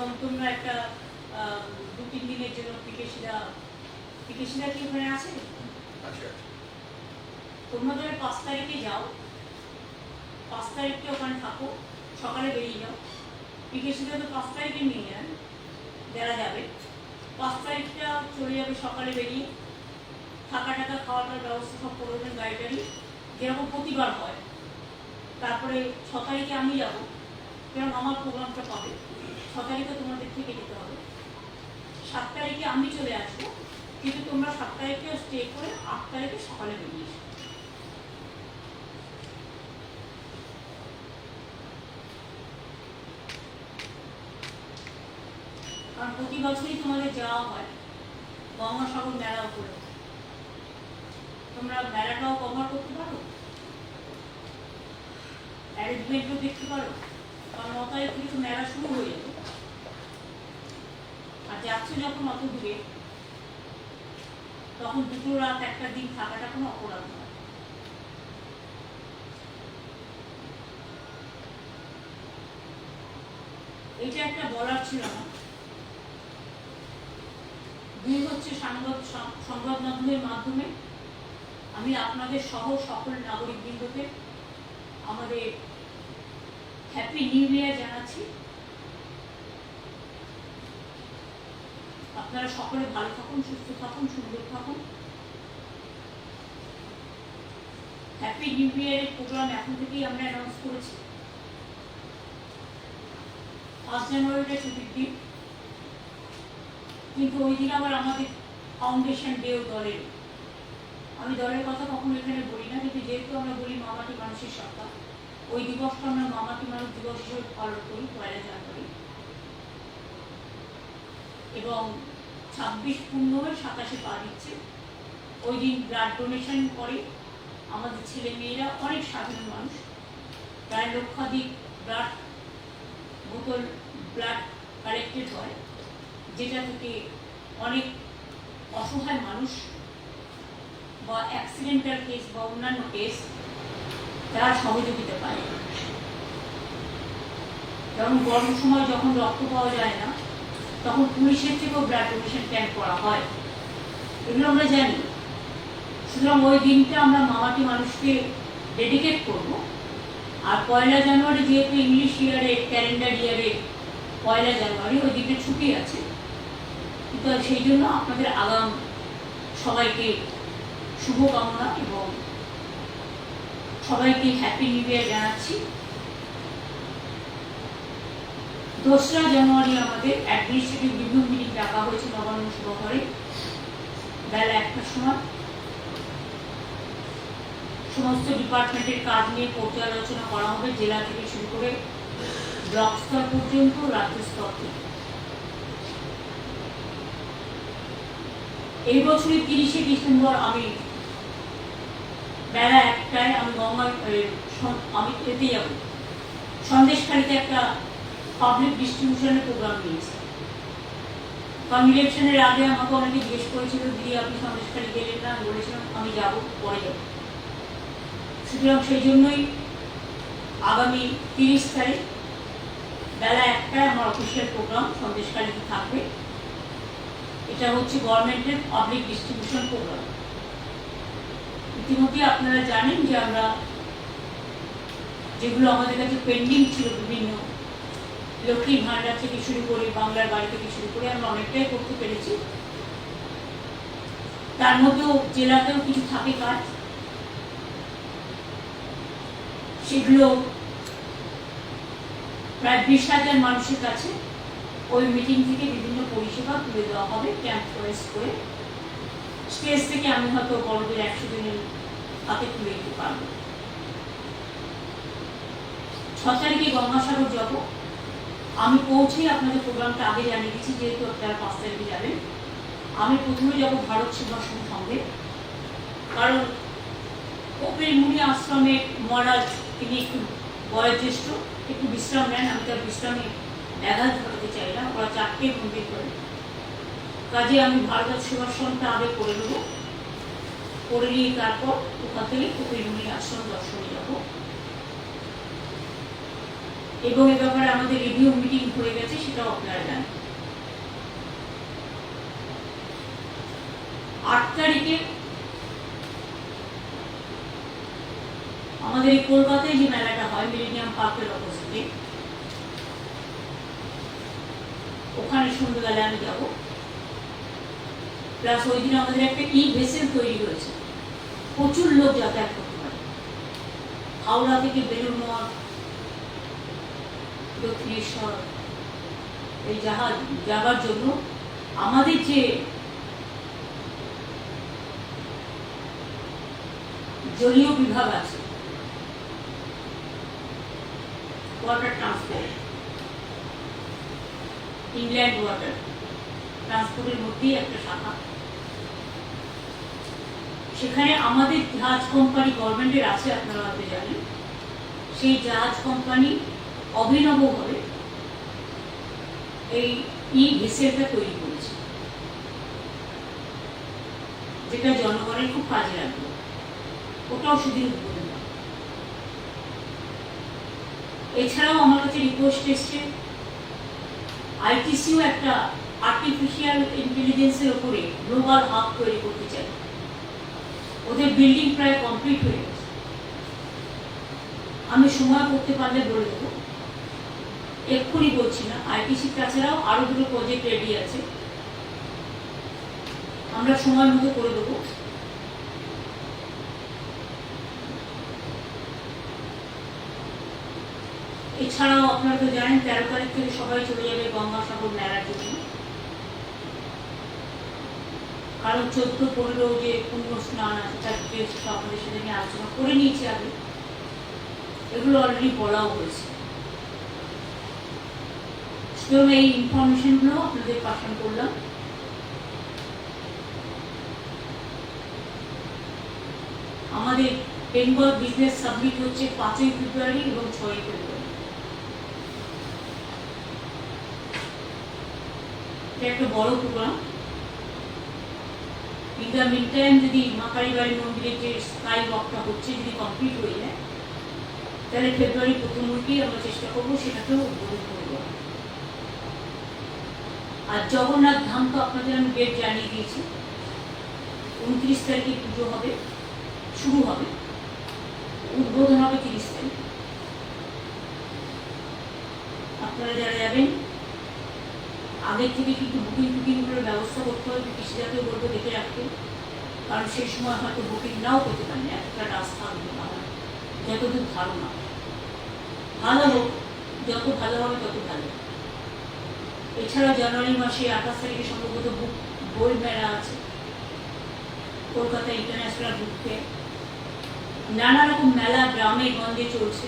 এবং তোমরা একটা দু তিন দিনের জন্য পিকেশিরা পিকেশিরা কি ওখানে আছে? তোমরা ধরে পাঁচ তারিখে যাও। পাঁচ তারিখে ওখানে থাকো সকালে বেরিয়ে যাও। পিকেশিরা তো পাঁচ তারিখে নিয়ে যান দেওয়া যাবে। পাঁচ তারিখটা চলে যাবে সকালে বেরিয়ে। থাকা টাকা খাওয়া দাওয়ার ব্যবস্থা সব করে দেবেন গাড়ি যেরকম প্রতিবার হয়। তারপরে ছ তারিখে আমি যাব। কারণ আমার প্রোগ্রামটা পাবে। ছ তারিখে তোমাদের থেকে যেতে হবে। সাত তারিখে আমি চলে আসব, কিন্তু তোমরা সাত তারিখে স্টে করে আট তারিখে সকালে বেরিয়ে এসো। কারণ প্রতি বছরই তোমাদের যাওয়া হয় গঙ্গাসাগর মেলা করে তোমরা মেলাটাও কভার করতে পারো? অ্যারেঞ্জমেন্টও দেখতে পারো? কারণ থেকে তো মেলা শুরু হয়ে যাবে। যাচ্ছ যখন অত দূরে তখন দুটো রাত একটা দিন থাকাটা কোনো অপরাধ নয়। এটা একটা বলার ছিল না। দুই হচ্ছে সংবাদ সংবাদ মাধ্যমের মাধ্যমে আমি আপনাদের সহ সকল নাগরিকবৃন্দকে আমাদের হ্যাপি নিউ ইয়ার জানাচ্ছি। আপনারা সকলে ভালো থাকুন, সুস্থ থাকুন, সুন্দর থাকুন। হ্যাপি নিউ ইয়ারের প্রোগ্রাম এখন থেকেই আমরা অ্যানাউন্স করেছি। ফার্স্ট জানুয়ারিটা ছুটির দিন। কিন্তু ওই দিন আবার আমাদের ফাউন্ডেশন ডেও দলের। আমি দলের কথা কখনো এখানে বলি না, কিন্তু যেহেতু আমরা বলি মামাটি মানুষের সত্তা, ওই দিবসটা আমরা মামাটি মানুষ দিবস হিসেবে পালন করি, পয়লা জানুয়ারি। এবং ছাব্বিশ পূর্ণ হয়ে সাতাশে পা দিচ্ছে। ওই দিন ব্লাড ডোনেশন করে আমাদের ছেলে মেয়েরা অনেক সাধারণ মানুষ। প্রায় লক্ষাধিক ব্লাড বোতল ব্লাড কালেক্টেড হয়, যেটা থেকে অনেক অসহায় মানুষ বা অ্যাক্সিডেন্টাল কেস বা অন্যান্য কেস তারা সহযোগিতা পায়। কারণ গরম সময় যখন রক্ত পাওয়া যায় না তখন পুলিশের থেকেও ব্লাড ডোনেশন ক্যাম্প করা হয়। এগুলো আমরা জানি। সুতরাং ওই দিনটা আমরা মামাটি মানুষকে ডেডিকেট করব। আর পয়লা জানুয়ারি যেহেতু ইংলিশ ইয়ারে ক্যালেন্ডার ইয়ারে পয়লা জানুয়ারি, ওই দিনটা ছুটি আছে। কিন্তু সেই জন্য আপনাদের আগাম সবাইকে শুভকামনা এবং সবাইকে হ্যাপি নিউ ইয়ার জানাচ্ছি। দোসরা জানুয়ারি আমাদের অ্যাডমিনিস্ট্রেটিভ রিভিউ মিটিং ডাকা হয়েছে নবান্ন সভাঘরে বেলা একটার সময়। সমস্ত ডিপার্টমেন্টের কাজ নিয়ে পর্যালোচনা করা হবে জেলা থেকে শুরু করে ব্লক স্তর পর্যন্ত, রাজ্য স্তর থেকে। এই বছরের তিরিশে ডিসেম্বর আমি বেলা একটায় আমি গঙ্গা আমি এতে যাব। সন্দেশখালিতে একটা পাবলিক ডিস্ট্রিবিউশনের প্রোগ্রাম নিয়েছি কারণ ইলেকশনের আগে আমাকে অনেকে জিজ্ঞেস করেছিল, দিদি, আপনি সন্দেশখালি গেলেন না? আমি বলেছিলাম, আমি যাব, পরে যাব। সুতরাং সেই জন্যই আগামী তিরিশ তারিখ বেলা একটায় আমার অফিসিয়াল প্রোগ্রাম সন্দেশখালিতে থাকবে। এটা হচ্ছে গভর্নমেন্টের পাবলিক ডিস্ট্রিবিউশন প্রোগ্রাম ইতিমধ্যে আপনারা জানেন যে আমরা যেগুলো আমাদের কাছে পেন্ডিং ছিল বিভিন্ন লক্ষ্মী ভাণ্ডার থেকে শুরু করে বাংলার বাড়ি থেকে শুরু করে আমরা অনেকটাই করতে পেরেছি। তার মধ্যেও জেলাতেও কিছু থাকে কাজ। সেগুলো প্রায় বিশ হাজার মানুষের কাছে ওই মিটিং থেকে বিভিন্ন পরিষেবা তুলে দেওয়া হবে ক্যাম্প ফরেস্ট করে স্টেজ থেকে আমি হয়তো বড়দের একশো জনের হাতে তুলে দিতে পারব। ছ তারিখে গঙ্গাসাগর যাব। আমি পৌঁছেই আপনাদের প্রোগ্রামটা আগে জানিয়ে দিচ্ছি, যেহেতু আপনারা পাঁচ তারিখে যাবেন। আমি প্রথমে যাব ভারত সেবাশ্রম সঙ্গে। কারণ কপিল মুনি আশ্রমের মহারাজ, তিনি একটু বয়োজ্যেষ্ঠ, একটু বিশ্রাম নেন। আমি তার বিশ্রামে ব্যাঘাত ঘটাতে চাই না, ওরা চারটে মন্দির করে। কাজে আমি ভারত সেবাশ্রমটা আগে করে নেব। করে নিয়ে তারপর ওখান থেকে কপিল মুনি আশ্রম দর্শনে যাব। এবং এ ব্যাপারে আমাদের রিভিউ মিটিং হয়ে গেছে, সেটাও আপনারা জানেন। আট তারিখে আমাদের এই কলকাতায় যে মেলাটা হয়, মিলেনিয়াম পার্কের অপোজিটে ওখানে সন্ধ্যেবেলা আমি যাব। প্লাস ওই দিন আমাদের একটা ই ভেসেল তৈরি হয়েছে। প্রচুর লোক যাতায়াত করতে পারে। হাওড়া থেকে বেলুর মঠ দক্ষিণেশ্বর এই জাহাজ যাবার জন্য আমাদের যে জলীয় বিভাগ আছে ওয়াটার ট্রান্সপোর্ট ইংল্যান্ড ওয়াটার ট্রান্সপোর্টের মধ্যেই একটা শাখা। সেখানে আমাদের জাহাজ কোম্পানি গভর্নমেন্টের আছে, আপনারা হয়তো জানেন। সেই জাহাজ কোম্পানি অভিনবভাবে এই ই ভেসেলটা তৈরি করেছে। যেটা জনগণের খুব কাজে লাগবে ওটাও সেদিন উদ্বোধন এছাড়াও আমার কাছে রিকোয়েস্ট এসছে আইটিসিও একটা আর্টিফিশিয়াল ইন্টেলিজেন্সের ওপরে গ্লোবাল হাব তৈরি করতে চায়। ওদের বিল্ডিং প্রায় কমপ্লিট হয়ে গেছে। আমি সময় করতে পারলে বলে দেবো। এক্ষুনি বলছি না, আইটিসি তাছাড়াও আরও দুটো প্রজেক্ট রেডি আছে। আমরা সময় মতো করে দেবো। এছাড়াও আপনারা তো জানেন, তেরো তারিখ থেকে সবাই চলে যাবে গঙ্গাসাগর মেলার জন্য। কারণ চোদ্দ, পনেরো যে পুণ্য স্নান আছে, তার আপনাদের সাথে নিয়ে আলোচনা করে নিয়েছি আগে। এগুলো অলরেডি বলাও হয়েছে। সুতরাং এই ইনফরমেশনগুলো আপনাদের পাঠান করলাম। আমাদের বেঙ্গল বিজনেস সাবমিট হচ্ছে পাঁচই ফেব্রুয়ারি এবং ছয়ই ফেব্রুয়ারি। একটা বড় program in the mean time যদি মাকারি বাড়ি মন্দিরের যে স্কাই ওয়াকটা হচ্ছে, যদি কমপ্লিট হয়ে যায়, তাহলে ফেব্রুয়ারি প্রথম উইকেই আমরা চেষ্টা করব সেটাকেও উদ্বোধন করে দেওয়া আর জগন্নাথ ধাম তো আপনাদের আমি ডেট জানিয়ে দিয়েছি। উনত্রিশ তারিখে পুজো হবে, শুরু হবে, উদ্বোধন হবে তিরিশ তারিখ। আপনারা যারা যাবেন, আগের থেকে কিন্তু বুকিং টুকিং করে ব্যবস্থা করতে হবে কৃষিজাকে বলব দেখে রাখতে। কারণ সেই সময় হয়তো বুকিং নাও করতে পারেন, এতটা রাস্তা থাকবে না যতদূর ধারণা। ভালো হোক, যত ভালো হবে তত ভালো। এছাড়া জানুয়ারি মাসে আঠাশ তারিখে সম্ভবত বুক বই মেলা আছে। কলকাতা ইন্টারন্যাশনাল বুক। ফেয়ার নানা রকম মেলা গ্রামে গঞ্জে চলছে।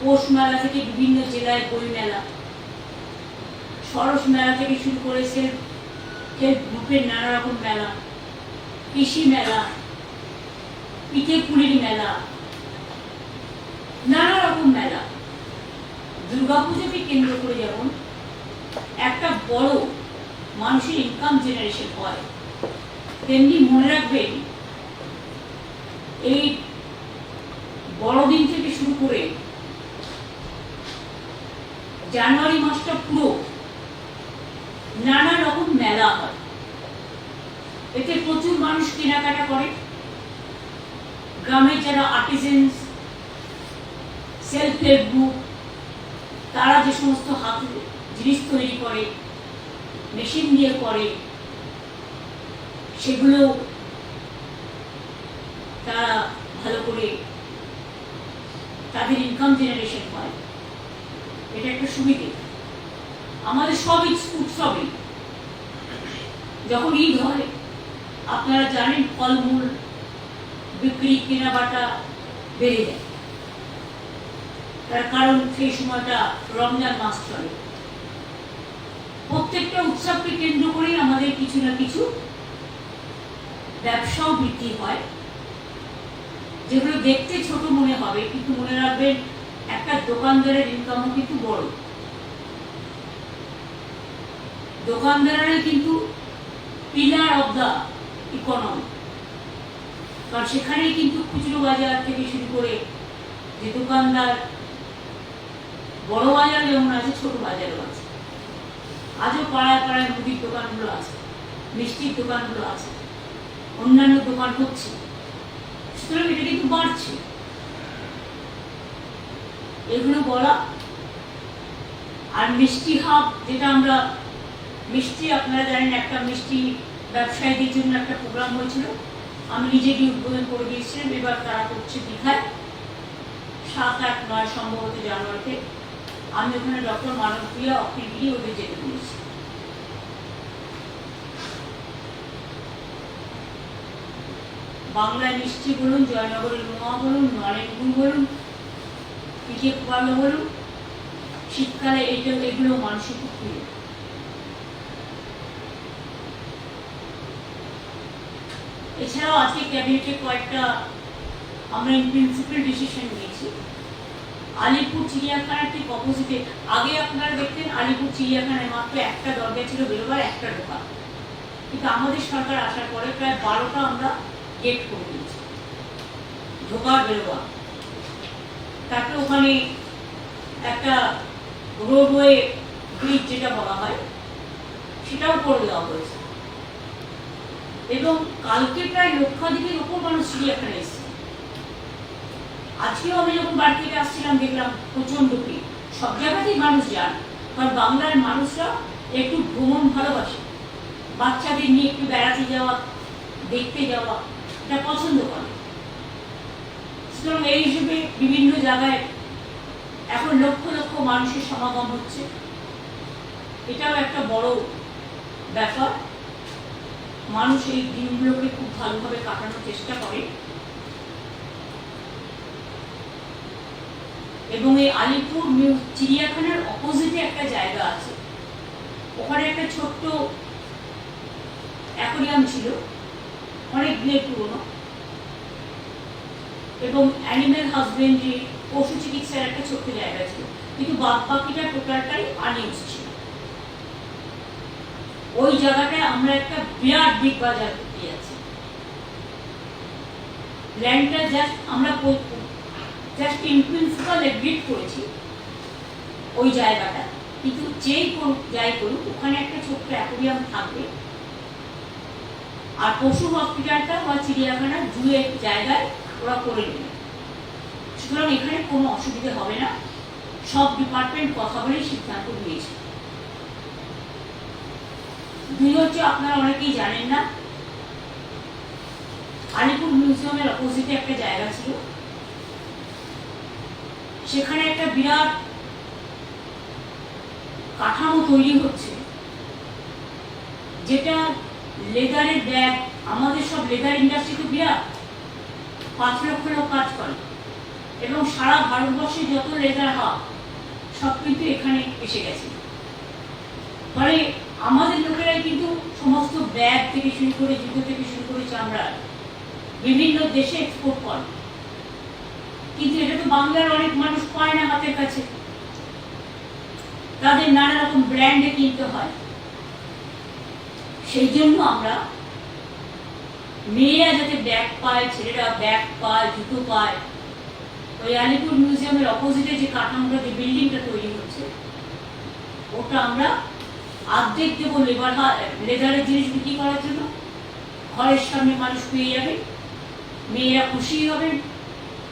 পৌষ মেলা থেকে বিভিন্ন জেলায় বই মেলা। সরস মেলা থেকে শুরু করে সেলফ হেল্প গ্রুপের নানা রকম মেলা। কৃষি মেলা পিঠে পুলির মেলা। নানা রকম মেলা। দুর্গাপুজোকে কেন্দ্র করে যেমন একটা বড় মানুষের ইনকাম জেনারেশন হয়, তেমনি মনে রাখবেন এই বড়দিন থেকে শুরু করে জানুয়ারি মাসটা পুরো নানা রকম মেলা হয়। এতে প্রচুর মানুষ কেনাকাটা করে। গ্রামের যারা আর্টিজেন্স সেলফ হেল্প গ্রুপ তারা যে সমস্ত হাত জিনিস তৈরি করে, মেশিন দিয়ে করে, সেগুলো তারা ভালো করে তাদের ইনকাম জেনারেশন হয়। এটা একটা সুবিধে। আমাদের সব উৎসবে যখন ঈদ হয়, আপনারা জানেন ফলমূল, বিক্রি, কেনাবাটা বেড়ে যায়। তার কারণ সেই সময়টা রমজান মাস চলে। প্রত্যেকটা উৎসবকে কেন্দ্র করেই আমাদের কিছু না কিছু ব্যবসাও বৃদ্ধি হয়। যেগুলো দেখতে ছোট মনে হবে, কিন্তু মনে রাখবেন, একটা দোকানদারের ইনকামও কিন্তু বড়। দোকানদারেরা কিন্তু পিলার অফ দ্য ইকোনমি কারণ সেখানেই কিন্তু খুচরো বাজার থেকে শুরু করে যে দোকানদার বড় বাজার যেমন আছে, ছোট বাজারও আছে। আজও পাড়ায় পাড়ায় মুদির দোকানগুলো আছে, মিষ্টির দোকানগুলো আছে, অন্যান্য দোকান হচ্ছে। সুতরাং এটা কিন্তু বাড়ছে। এগুলো বলা আর মিষ্টি হাব, যেটা আমরা মিষ্টি, আপনারা জানেন একটা মিষ্টি ব্যবসায়ীদের জন্য একটা প্রোগ্রাম হয়েছিল। আমি নিজে গিয়ে উদ্বোধন করে দিয়েছিলাম, এবার তারা করছে দীঘায়। সাত আট নয় সম্ভবত জানুয়ারিতে। আমি ওখানে ডক্টর মানবপ্রিয়া অখিলগিরি ওদের যেতে বলেছি বাংলা মিষ্টি বলুন, জয়নগরের মোয়া বলুন নরেনগুল বলুন পিঠে পোয়ালো বলুন, শীতকালে এইটা, এগুলো মানুষের খুব প্রিয়। এছাড়াও আজকে ক্যাবিনেটে কয়েকটা আমরা প্রিন্সিপাল ডিসিশন নিয়েছি। আলিপুর চিড়িয়াখানার ঠিক অপোজিটে আগে আপনারা দেখতেন আলিপুর চিড়িয়াখানায় মাত্র একটা দরজা ছিল বেরোবার, একটা ঢোকা। কিন্তু আমাদের সরকার আসার পরে প্রায় বারোটা আমরা গেট করে দিয়েছি। ঢোকার বেরোবা তারপরে ওখানে একটা রোডওয়ে ব্রিজ যেটা বলা হয়, সেটাও করে দেওয়া হয়েছে। এবং কালকে প্রায় লক্ষাধিকের ওপর মানুষ চিড়িয়াখানা এসেছে। আজকেও আমি যখন বাড়ি থেকে আসছিলাম, দেখলাম প্রচণ্ড ভিড়। সব জায়গাতেই মানুষ যান, কারণ বাংলার মানুষরা একটু ভ্রমণ ভালোবাসে। বাচ্চাদের নিয়ে একটু বেড়াতে যাওয়া, দেখতে যাওয়া, এটা পছন্দ করে। সুতরাং এই হিসেবে বিভিন্ন জায়গায় এখন লক্ষ লক্ষ মানুষের সমাগম হচ্ছে। এটাও একটা বড় ব্যাপার। মানুষ এই দিনগুলোকে খুব ভালোভাবে কাটানোর চেষ্টা করে। এবং এই আলিপুর চিড়িয়াখানার অপোজিটে একটা জায়গা আছে। ওখানে একটা ছোট্ট অ্যাকোরিয়াম ছিল, অনেক দিনের পুরনো। এবং অ্যানিম্যাল হাজবেন্ডারি পশু চিকিৎসার একটা ছোট্ট জায়গা ছিল। কিন্তু বাদ বাকিটা টোটালটাই আনইউজ ছিল। ওই জায়গাটায় আমরা একটা বিরাট বিগ বাজার করতে যাচ্ছি। ল্যান্ডটা জাস্ট আমরা জাস্ট ইন প্রিন্সিপাল করেছি ওই জায়গাটা। কিন্তু যেই করুক যাই করুক, ওখানে একটা ছোট্ট অ্যাকোরিয়াম থাকবে। আর পশু হসপিটালটা বা চিড়িয়াখানা জুয়ের জায়গায় ওরা করে নেবে। সুতরাং এখানে কোনো অসুবিধা হবে না। সব ডিপার্টমেন্ট কথা বলেই সিদ্ধান্ত নিয়েছে। দুই হচ্ছে আপনারা অনেকেই জানেন না, আলিপুর মিউজিয়ামের অপোজিটে একটা জায়গা ছিল। সেখানে একটা বিরাট কাঠামো তৈরি হচ্ছে, যেটা লেদারের ব্যাগ আমাদের সব লেদার ইন্ডাস্ট্রি তো বিরাট, পাঁচ লক্ষ লোক কাজ করে। এবং সারা ভারতবর্ষে যত লেদার হাব, সব কিন্তু এখানে এসে গেছে। ফলে আমাদের লোকেরাই কিন্তু সমস্ত ব্যাগ থেকে শুরু করে, জুতো থেকে শুরু করে চামড়া বিভিন্ন দেশে এক্সপোর্ট করে। কিন্তু এটা তো বাংলার অনেক মানুষ পায় না হাতের কাছে। তাদের নানা রকম ব্র্যান্ডে কিনতে হয়। সেই জন্য আমরা মেয়েরা যাতে ব্যাগ পায়, ছেলেরা ব্যাগ পায়, জুতো পায়, ওই আলিপুর মিউজিয়ামের অপোজিটে যে কাঠামোটা, যে বিল্ডিংটা তৈরি হচ্ছে, ওটা আমরা অর্ধেক দেবো লেবার লেদারের জিনিস বিক্রি করার জন্য। ঘরের সামনে মানুষ পেয়ে যাবে, মেয়েরা খুশি হবেন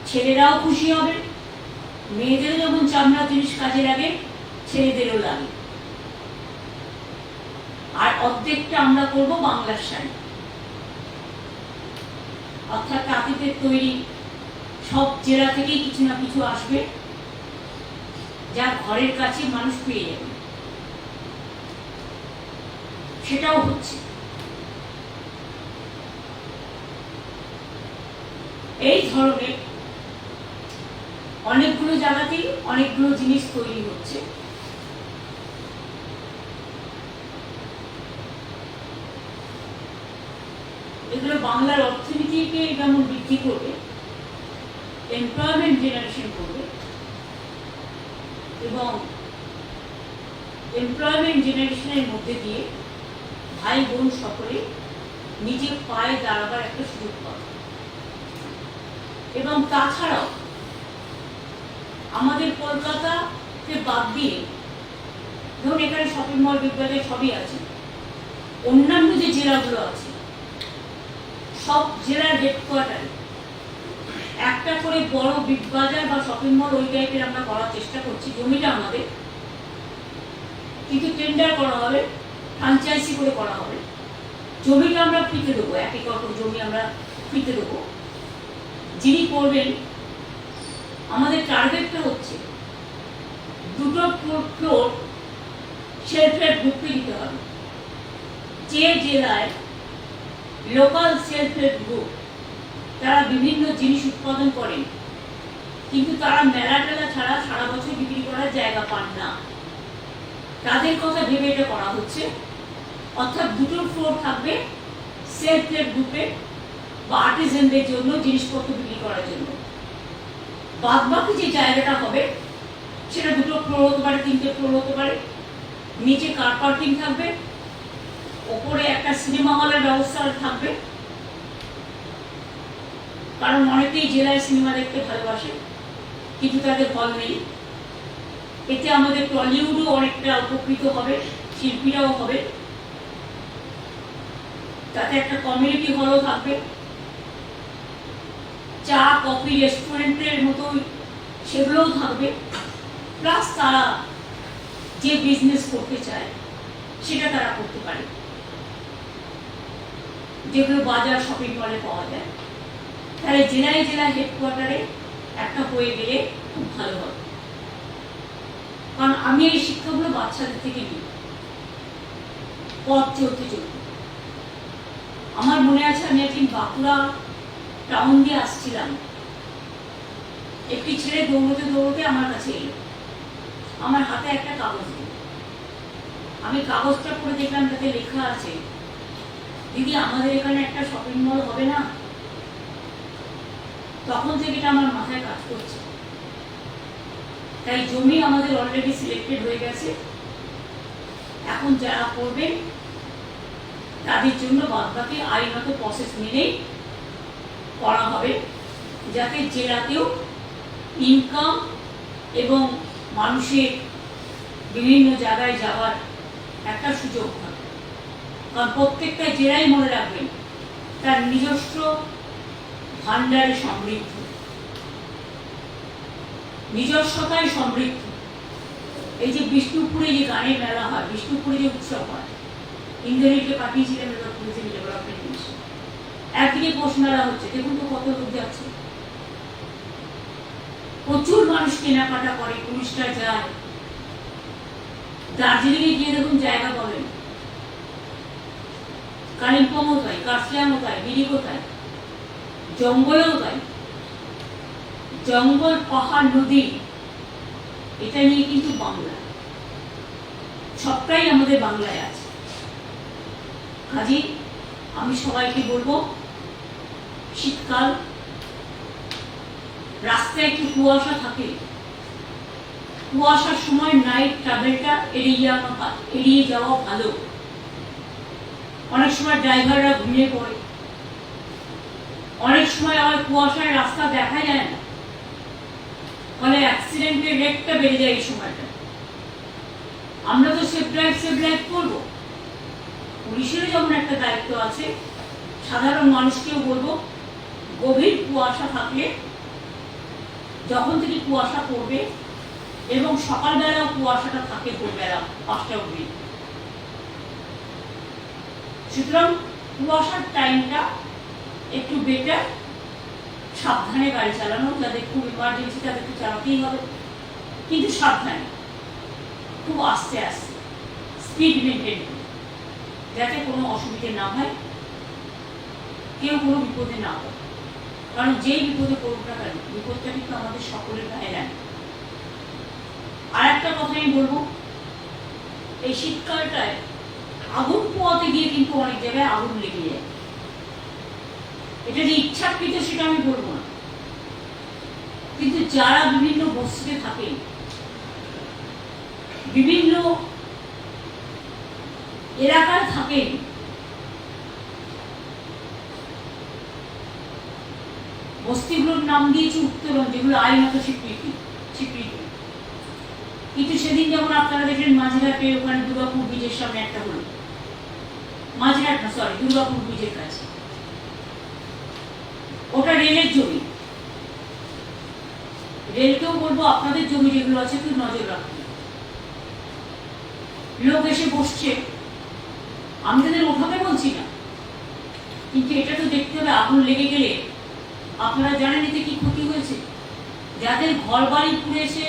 ছেলেরাও খুশি হবে। মেয়েদেরও যেমন চামড়া জিনিস কাজে লাগে, ছেলেদেরও লাগে। আর অর্ধেকটা আমরা করব বাংলার শাড়ি। অর্থাৎ তাঁতিদের তৈরি সব জেলা থেকেই কিছু না কিছু আসবে, যা ঘরের কাছে মানুষ পেয়ে যাবে। সেটাও হচ্ছে। এই ধরনের অনেকগুলো জায়গাতেই অনেকগুলো জিনিস তৈরি হচ্ছে। এগুলো বাংলার অর্থনীতিকে যেমন বৃদ্ধি করবে এমপ্লয়মেন্ট জেনারেশন করবে, এবং এমপ্লয়মেন্ট জেনারেশনের মধ্যে দিয়ে ভাই বোন সকলে নিজের পায়ে দাঁড়াবার একটা সুযোগ পাবে। এবং তাছাড়াও আমাদের কলকাতাকে বাদ দিয়ে, ধরুন এখানে শপিং মল বিদ্যালয় সবই আছে। অন্যান্য যে জেলাগুলো আছে, সব জেলার হেডকোয়ার্টারে একটা করে বড় বিগ বাজার বা শপিং মল ওই টাইপের আমরা করার চেষ্টা করছি, জমিটা আমাদের। কিন্তু টেন্ডার করা হবে ফ্রাঞ্চাইজি করে করা হবে। জমিটা আমরা ফিতে দেবো, এক একর জমি আমরা ফিতে দেবো। যিনি করবেন আমাদের টার্গেটটা হচ্ছে দুটো ফ্লোর সেলফ হেল্প গ্রুপকে দিতে হবে। যে জেলায় লোকাল সেলফ হেল্প গ্রুপ তারা বিভিন্ন জিনিস উৎপাদন করেন, কিন্তু তারা মেলা টেলা ছাড়া সারা বছর বিক্রি করার জায়গা পান না। তাদের কথা ভেবে এটা করা হচ্ছে। অর্থাৎ দুটো ফ্লোর থাকবে সেলফ হেল্প গ্রুপে বা আর্টিজেনদের জন্য জিনিসপত্র বিক্রি করার জন্য। বাদ বাকি যে জায়গাটা হবে, সেটা দুটো ফ্লোর হতে পারে, তিনটে ফ্লোর হতে পারে। নিচে কার পার্কিং থাকবে, ওপরে একটা সিনেমা হলের ব্যবস্থা থাকবে। কারণ অনেকেই জেলায় সিনেমা দেখতে ভালোবাসে, কিন্তু তাদের হল নেই। এতে আমাদের টলিউডও অনেকটা উপকৃত হবে, শিল্পীরাও হবে। তাতে একটা কমিউনিটি হলও থাকবে। চা, কফি, রেস্টুরেন্টের মতো সেগুলোও থাকবে। প্লাস তারা যে বিজনেস করতে চায়, সেটা তারা করতে পারে। যেগুলো বাজার শপিং মলে পাওয়া যায়। তাহলে জেলায় জেলায় হেডকোয়ার্টারে একটা হয়ে গেলে খুব ভালো হবে কারণ আমি এই শিক্ষাগুলো বাচ্চাদের থেকে নিই। পথ চলতে চলতে। আমার মনে আছে আমি একদিন বাঁকুড়া টাউন দিয়ে আসছিলাম। একটি ছেলে দৌড়তে দৌড়তে আমার কাছে এলো। আমার হাতে একটা কাগজ দিল। আমি কাগজটা পড়ে দেখলাম, তাতে লেখা আছে, দিদি, আমাদের এখানে একটা শপিং মল হবে না? তখন থেকে এটা আমার মাথায় কাজ করছে। তাই জমি আমাদের অলরেডি সিলেক্টেড হয়ে গেছে। এখন যারা করবেন, তাদের জন্য বাদ বাদবাকি আইনত প্রসেস মেনেই করা হবে, যাতে জেলাতেও ইনকাম এবং মানুষের বিভিন্ন জায়গায় যাওয়ার একটা সুযোগ থাকে কারণ প্রত্যেকটা জেলায় মনে রাখবেন, তার নিজস্ব ভাণ্ডারে সমৃদ্ধ। নিজস্বতায় সমৃদ্ধ। এই যে বিষ্ণুপুরে যে গানের মেলা হয়, বিষ্ণুপুরে যে উৎসব হয়, ইন্দ্রনীলকে পাঠিয়েছিলেন ডেভেলপমেন্ট মিশন একদিকে পৌষ মেলা হচ্ছে, দেখুন তো কত লোক যাচ্ছে। প্রচুর মানুষ কেনাকাটা করে টুরিস্টরা যায়। দার্জিলিংয়ে গিয়ে দেখুন জায়গা পাবেন কালিম্পংও তাই, কার্সিয়াংও তাই, মিরিকও তাই, জঙ্গলেও তাই। জঙ্গল, পাহাড়, নদী, এটা নিয়ে কিন্তু বাংলা। সবটাই আমাদের বাংলায় আছে। কাজী, আমি সবাইকে বলব শীতকাল, রাস্তায় একটু কুয়াশা থাকে। কুয়াশার সময় নাইট ট্রাভেলটা এড়িয়ে যাওয়া এড়িয়ে যাওয়া ভালো। অনেক সময় ড্রাইভাররা ঘুমিয়ে পড়ে। অনেক সময় আবার কুয়াশায় রাস্তা দেখা যায় না। ফলে অ্যাক্সিডেন্টের রেটটা বেড়ে যায় এই সময়টা। আমরা তো সেফ ড্রাইভ সেফ ড্রাইভ করব। পুলিশেরও যেমন একটা দায়িত্ব আছে, সাধারণ মানুষকেও বলব গভীর কুয়াশা থাকলে যখন থেকে কুয়াশা পড়বে এবং সকালবেলাও কুয়াশাটা থাকে ভোরবেলা পাঁচটা অবধি। সুতরাং কুয়াশার টাইমটা একটু বেটার সাবধানে গাড়ি চালানো, যাদের খুব ইমার্জেন্সি তাদেরকে চালাতেই হবে, কিন্তু সাবধানে, খুব আস্তে আস্তে স্পিড মেনটেন করে যাতে কোনো অসুবিধে না হয়, কেউ কোনো বিপদে না হয় কারণ যেই বিপদে পড়ুক না কেন, বিপদটা কিন্তু আমাদের সকলের গায়ে লাগে। আর একটা কথা আমি বলব, এই শীতকালটায় আগুন পোয়াতে গিয়ে কিন্তু অনেক জায়গায় আগুন লেগে যায়। এটা যে ইচ্ছাকৃত সেটা আমি বলব না। কিন্তু যারা বিভিন্ন বস্তিতে থাকেন বিভিন্ন এলাকায় থাকেন বস্তিগুলোর নাম দিয়েছে উত্তরণ যেগুলো আইনত স্বীকৃতি স্বীকৃতি। কিন্তু সেদিন যেমন আপনারা দেখলেন মাঝেরহাটে ওখানে দুর্গাপুর ব্রিজের সামনে একটা হলো। মাঝেরহাট না সরি দুর্গাপুর ব্রিজের কাছে। ওটা রেলের জমি। রেলকেও বলব আপনাদের জমি যেগুলো আছে একটু নজর রাখুন। লোক এসে বসছে। আমি তাদের ওঠাতে বলছি না। কিন্তু এটা তো দেখতে হবে, আগুন লেগে গেলে আপনারা জানেন এতে কি ক্ষতি হয়েছে? যাদের ঘর বাড়ি পুড়েছে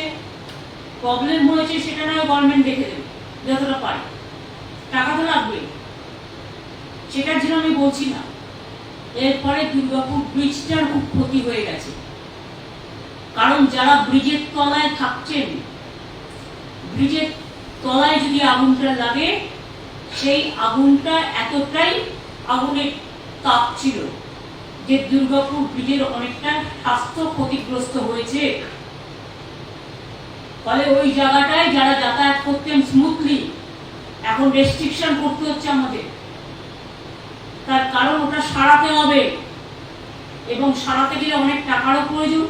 প্রবলেম হয়েছে, সেটা নয় গভর্নমেন্ট দেখে দেবে, যতটা পারে। টাকা তো লাগবে সেটার জন্য আমি বলছি না। এরপরে দুর্গাপুর ব্রিজটার খুব ক্ষতি হয়ে গেছে। কারণ যারা ব্রিজের তলায় থাকছেন ব্রিজের তলায় যদি আগুনটা লাগে, সেই আগুনটা এতটাই আগুনের তাপ ছিল যে দুর্গাপুর ব্রিজের অনেকটা স্বাস্থ্য ক্ষতিগ্রস্ত হয়েছে। ফলে ওই জায়গাটায় যারা যাতায়াত করতেন স্মুথলি এখন রেস্ট্রিকশন করতে হচ্ছে আমাদের। তার কারণ ওটা সারাতে হবে এবং সারাতে গেলে অনেক টাকারও প্রয়োজন।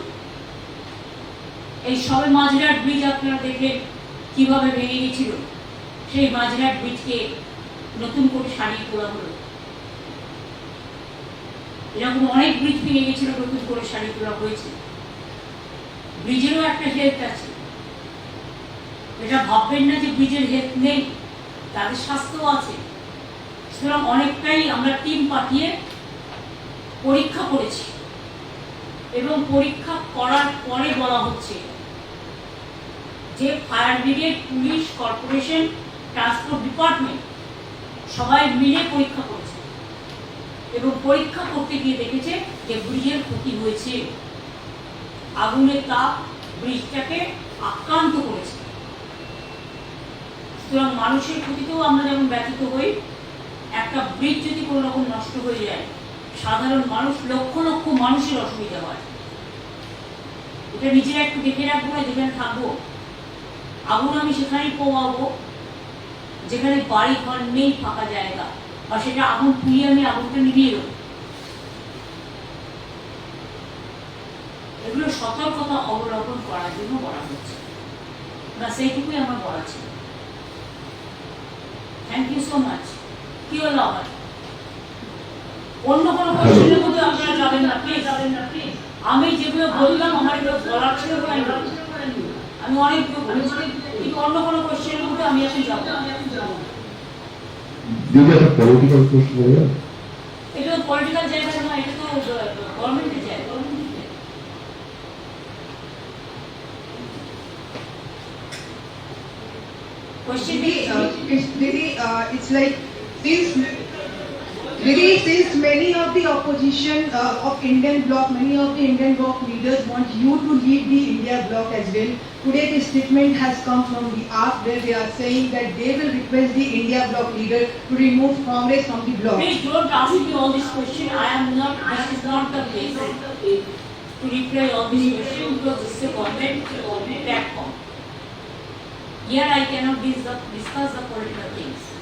এই সবে মাঝরাট ব্রিজ আপনারা দেখলেন কীভাবে ভেঙে গেছিল। সেই মাঝরাট ব্রিজকে নতুন করে সারিয়ে তোলা হলো। এরকম অনেক ব্রিজ ভেঙে গেছিল নতুন করে সারিয়ে তোলা হয়েছে। ব্রিজেরও একটা হেলথ আছে। এটা ভাববেন না যে ব্রিজের হেলথ নেই, তাদের স্বাস্থ্য আছে। সুতরাং অনেকটাই আমরা টিম পাঠিয়ে পরীক্ষা করেছি। এবং পরীক্ষা করার পরে বলা হচ্ছে যে fire brigade, police, corporation, transport department সবাই মিলে পরীক্ষা করেছে। এবং পরীক্ষা করতে গিয়ে দেখেছে যে ব্রিজের ক্ষতি হয়েছে। আগুনের তাপ ব্রিজটাকে আক্রান্ত করেছে। সুতরাং মানুষের ক্ষতিতেও আমরা যেমন ব্যথিত হই, একটা ব্রিজ যদি কোনো রকম নষ্ট হয়ে যায়, সাধারণ মানুষ লক্ষ লক্ষ মানুষের অসুবিধা হয়। এটা নিজেরা একটু দেখে রাখব না যেখানে থাকব। আগুন আমি সেখানেই পোয়াবো যেখানে বাড়ি ঘর নেই ফাঁকা জায়গা। বা সেটা আগুন পুড়িয়ে আমি আগুনটা নিভিয়ে দেবো। এগুলো সতর্কতা অবলম্বন করার জন্য বলা হচ্ছে। না সেইটুকুই আমার বলা ছিল। থ্যাংক ইউ সো মাচ কি হলো আবার অন্য কোনো কোশ্চেনের মধ্যে আপনারা যাবেন না প্লিজ যাবেন না প্লিজ আমি যেগুলো বললাম আমার এগুলো বলার ছিল আমি বলেছি। কিন্তু অন্য কোনো কোশ্চেনের মধ্যে আমি এখন যাব না। দিদি একটা পলিটিক্যাল প্রশ্ন বলবেন এটা তো পলিটিক্যাল জায়গা না এটা তো গভর্নমেন্টের জায়গা গভর্নমেন্টের জায়গা। Question Didi, is, uh, it's, Didi, uh, it's like since Didi, since many of the opposition uh, of Indian bloc, many of the Indian bloc leaders want you to lead the India bloc as well. Today, the statement has come from the AAP where they are saying that they will request the India bloc leader to remove Congress from the bloc. please don't ask me all these questions. I am not, this is not the place to reply all these questions because this is a government platform. Here I cannot discuss the political things.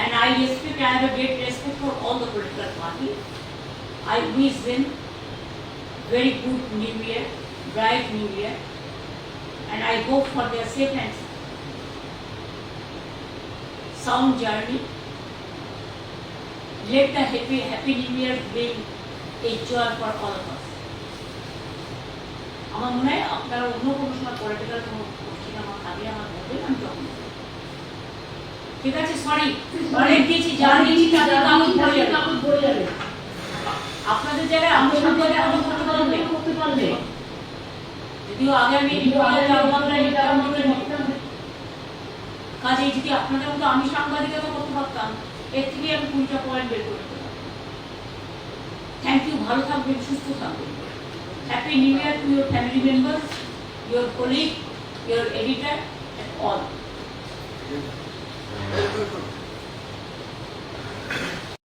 And I respect, I have a great respect for all the political parties. I wish them very good new year, bright new year. And I hope for their safe and sound journey. Let the happy, happy new year bring a joy for all of us. আমার মনে হয় আপনারা অন্য কোনো সময় political কোনো question আমার থাকলে আমার বলবেন আমি তখন বলবো। ঠিক আছে সরি অনেক দিয়েছি যা দিয়েছি তাদের কাগজ পড়ে যাবে। আপনাদের জায়গায় আমি সাংবাদিক আমি করতে করতে পারলে যদিও আগে আমি কাজে যদি আপনাদের মতো আমি সাংবাদিকতা করতে পারতাম এর থেকে আমি কুড়িটা পয়েন্ট বের করে থ্যাংক ইউ ভালো থাকবেন সুস্থ থাকবেন। Happy new year to your family members your colleague your editor and all Thank you.